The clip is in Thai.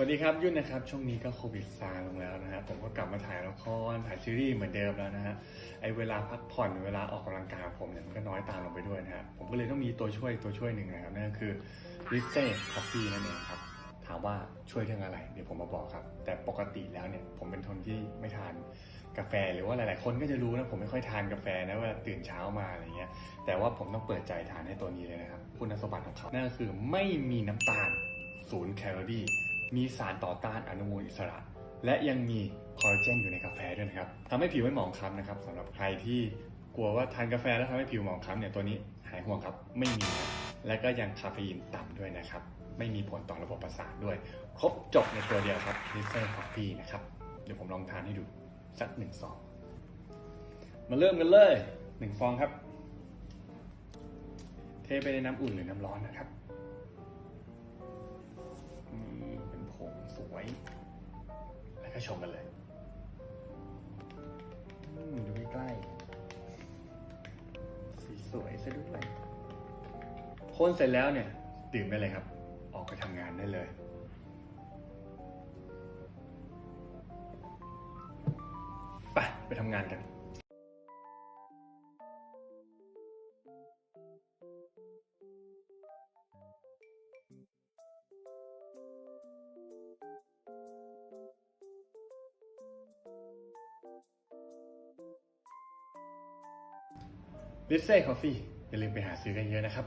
สวัสดีครับยุ่นนะครับช่วงนี้ก็โควิดซาลงแล้วนะฮะผมก็กลับมาถ่ายละครถ่ายซีรีส์เหมือนเดิมแล้วนะฮะไอเวลาพักผ่อนเวลาออกกำลังกายผมเนี่ยมันก็น้อยตามลงไปด้วยนะฮะผมก็เลยต้องมีตัวช่วยตัวช่วยหนึ่งนะครับนั่นก็คือ r i s e Coffee นั่นเองครับถามว่าช่วยเรื่องอะไร เดี๋ยวผมมาบอกครับ แต่ปกติแล้วเนี่ยผมเป็นคนที่ไม่ทานกาแฟหรือว่าหลาย ๆ คนก็จะรู้นะผมไม่ค่อยทานกาแฟนะเวลาตื่นเช้ามาอะไรเงี้ยแต่ว่าผมต้องเปิดใจทานให้ตัวนี้เลยนะครับคุณสมบัติของเขานั่นก็คือไม่มีน้ำตาลศูนย์แคลอรี่ มีสารต่อต้านอนุมูลอิสระ และยังมีคอลลาเจนอยู่ในกาแฟด้วยนะครับทำให้ผิวไม่หมองคล้ำนะครับสำหรับใครที่กลัวว่าทานกาแฟแล้วทำให้ผิวหมองคล้ำเนี่ยตัวนี้หายห่วงครับไม่มี และก็ยังคาเฟอีนต่ำด้วยนะครับ ไม่มีผลต่อระบบประสาทด้วย ครบจบในตัวเดียวครับลิเซอร์คอฟฟี่นะครับเดี๋ยวผมลองทานให้ดูสักหนึ่งซองมาเริ่มกันเลยหนึ่งฟองครับ เทไปในน้ำอุ่นหรือน้ำร้อนนะครับ สวย แล้วก็ชงกันเลยอืมดูใกล้ๆสีสวยซะด้วยคนเสร็จแล้วเนี่ยดื่มได้เลยครับ ออกไปทำงานได้เลยไปไปทำงานกัน ลิเซ่คอฟฟี่อย่าลืมไปหาซื้อกันเยอะนะครับ